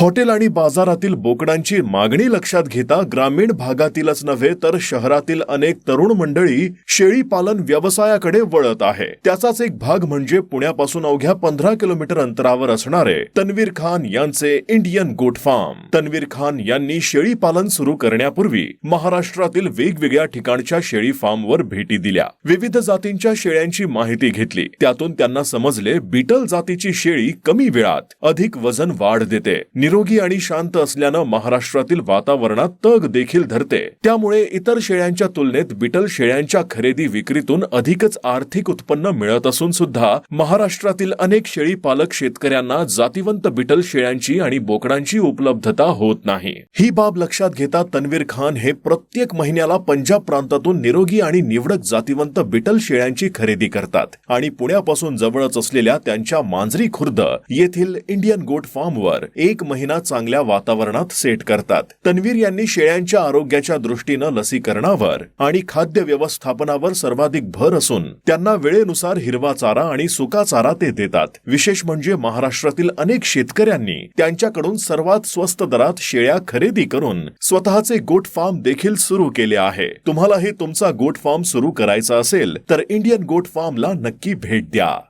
Hotel आणि बाजारातील बोकडांची मागणी लक्षात घेता ग्रामीण भागातीलच नव्हे तर शहरातील अनेक तरुण मंडळी शेळी पालन व्यवसायाकडे वळत आहे. त्याचाच एक भाग म्हणजे पुण्यापासून अवघ्या पंधरा किलोमीटर अंतरावर असणारे तन्वीर खान यांचे Indian goat farm. Tanveer Khan यांनी शेळी पालन सुरू करण्यापूर्वी महाराष्ट्रातील वेगवेगळ्या ठिकाणच्या शेळी फार्मवर भेटी दिल्या. विविध जातींच्या शेळ्यांची माहिती घेतली. त्यातून त्यांना समजले बीटल जातीची शेळी कमी वेळात अधिक वजन वाढ देते. निरोगी आणि शांत असल्यानं महाराष्ट्रातील वातावरणात तग देखील धरते. त्यामुळे इतर शेळ्यांच्या तुलनेत बिटल शेळ्यांच्या खरेदी विक्रीतून अधिकच आर्थिक उत्पन्न मिळत असून सुद्धा महाराष्ट्रातील अनेक शेळी पालक शेतकऱ्यांना जातीवंत बिटल शेळ्यांची आणि बोकडांची उपलब्धता होत नाही. ही बाब लक्षात घेता तन्वीर खान हे प्रत्येक महिन्याला पंजाब प्रांतातून निरोगी आणि निवडक जातीवंत बिटल शेळ्यांची खरेदी करतात आणि पुण्यापासून जवळच असलेल्या त्यांच्या मांजरी खुर्द येथील इंडियन गोट फार्मवर एक महिना चांगल्या वातावरणात सेट करतात. तन्वीर यांनी शेळ्यांच्या आरोग्याच्या दृष्टीनं लसीकरणावर आणि खाद्य व्यवस्थापनावर सर्वाधिक भर असून त्यांना वेळेनुसार हिरवा चारा आणि सुका चारा ते देतात. विशेष म्हणजे महाराष्ट्रातील अनेक शेतकऱ्यांनी त्यांच्याकडून सर्वात स्वस्त दरात शेळ्या खरेदी करून स्वतःचे गोट फार्म देखील सुरू केले आहे. तुम्हालाही तुमचा गोट फार्म सुरू करायचा असेल तर इंडियन गोट फार्मला नक्की भेट द्या.